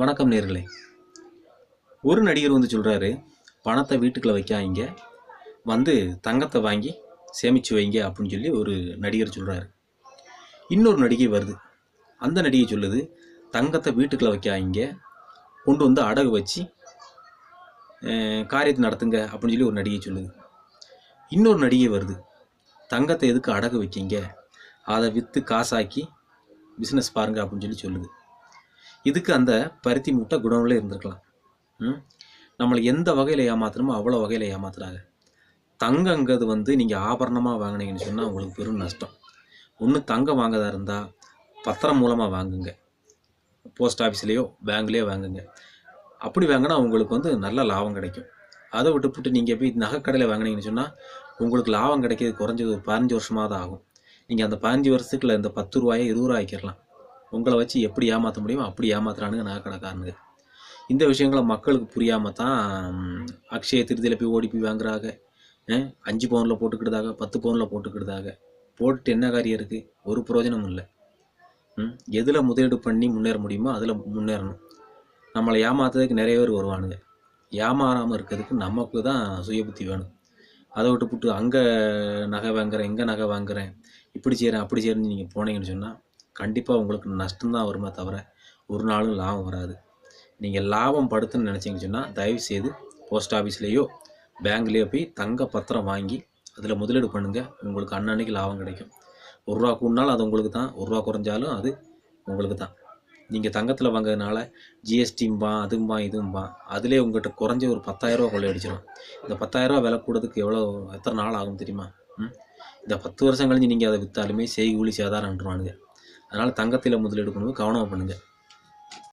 வணக்கம் நேர்களே. ஒரு நடிகர் வந்து சொல்கிறாரு பணத்தை வீட்டுக்குள்ள வைக்காதீங்க. வந்து தங்கத்தை வாங்கி சேமித்து வைங்க அப்படின்னு சொல்லி ஒரு நடிகர் சொல்கிறாரு இன்னொரு நடிகை வருது. அந்த நடிகை சொல்லுது தங்கத்தை வீட்டுக்குள்ள வைக்காதீங்க. கொண்டு வந்து அடகு வச்சு காரியத்தை நடத்துங்க அப்படின்னு சொல்லி ஒரு நடிகை சொல்லுது. இன்னொரு நடிகை வருது தங்கத்தை எதுக்கு அடகு வைக்கீங்க? அதை விற்று காசாக்கி பிஸ்னஸ் பாருங்க அப்படின்னு சொல்லி சொல்லுது. இதுக்கு அந்த பருத்தி மூட்டை குடோனில் இருந்திருக்கலாம். ம்? நம்மளை எந்த வகையில் ஏமாத்தணுமோ அவ்வளோ வகையில் ஏமாத்துறாங்க. தங்கங்கிறது வந்து நீங்கள் ஆபரணமாக வாங்கினீங்கன்னு சொன்னால் உங்களுக்கு பெரும் நஷ்டம். ஒன்று தங்கம் வாங்கதா இருந்தால் பத்திரம் மூலமாக வாங்குங்க. போஸ்ட் ஆஃபீஸ்லேயோ பேங்க்லேயோ வாங்குங்க. அப்படி வாங்கினா உங்களுக்கு வந்து நல்ல லாபம் கிடைக்கும். அதை விட்டுப்புட்டு நீங்கள் போய் நகைக்கடையில் வாங்கினீங்கன்னு சொன்னால் உங்களுக்கு லாபம் கிடைக்கிறது குறைஞ்சது ஒரு பதினஞ்சு வருஷமாக தான் ஆகும். நீங்கள் அந்த பதினஞ்சு வருஷத்துக்குள்ள இந்த பத்து ரூபாயை இருபது ரூபாய் ஆக்கிடலாம் உங்களை வச்சு எப்படி ஏமாற்ற முடியுமோ அப்படி ஏமாத்துறானுங்க நகைக்கடைக்காரனுங்க இந்த விஷயங்களை மக்களுக்கு புரியாமல் தான் அக்ஷய திருதியில் போய் ஓடி போய் வாங்குறாங்க. அஞ்சு பவுனில் போட்டுக்கிட்டதாக பத்து பவுனில் போட்டுக்கிட்டதாக. போட்டுட்டு என்ன காரியம் இருக்குது ஒரு பிரயோஜனமும் இல்லை. ம் எதில் முதலீடு பண்ணி முன்னேற முடியுமோ அதில் முன்னேறணும். நம்மளை ஏமாத்துறதுக்கு நிறைய பேர் வருவானுங்க. ஏமாறாமல் இருக்கிறதுக்கு நமக்கு தான் சுய புத்தி வேணும். அதை விட்டுப்புட்டு அங்கே நகை வாங்குறேன் இங்கே நகை வாங்குறேன் இப்படி செய்கிறேன் அப்படி செய்கிறேன்னு நீங்கள் போனீங்கன்னு சொன்னால் கண்டிப்பாக உங்களுக்கு நஷ்டம்தான் வருமே தவிர ஒரு நாளும் லாபம் வராது. நீங்கள் லாபம் படுத்துன்னு நினச்சிங்கன்னு சொன்னால் தயவு செய்து போஸ்ட் ஆஃபீஸ்லேயோ பேங்க்லேயோ போய் தங்க பத்திரம் வாங்கி அதில் முதலீடு பண்ணுங்கள் உங்களுக்கு அன்னன்னைக்கு லாபம் கிடைக்கும். ஒரு ரூபா கூடினாலும் அது உங்களுக்கு தான். ஒரு ரூபா குறைஞ்சாலும் அது உங்களுக்கு தான். நீங்கள் தங்கத்தில் வாங்குறதுனால ஜிஎஸ்டிம்பா அதும்பா இதும்பா அதிலே உங்கள்கிட்ட குறைஞ்ச ஒரு பத்தாயிரரூவா கொள்ளையடிச்சிடும் இந்த பத்தாயிரரூவா விலை கூடதுக்கு எவ்வளோ எத்தனை நாள் ஆகும் தெரியுமா? ம்? இந்த பத்து வருஷம் கழிஞ்சு நீங்கள் அதை விற்றாலுமே செய்கூலி சேதாரம்ன்றானுங்க அதனால் தங்கத்தில் முதலீடு பண்ணும்போது கவனமாக பண்ணுங்கள்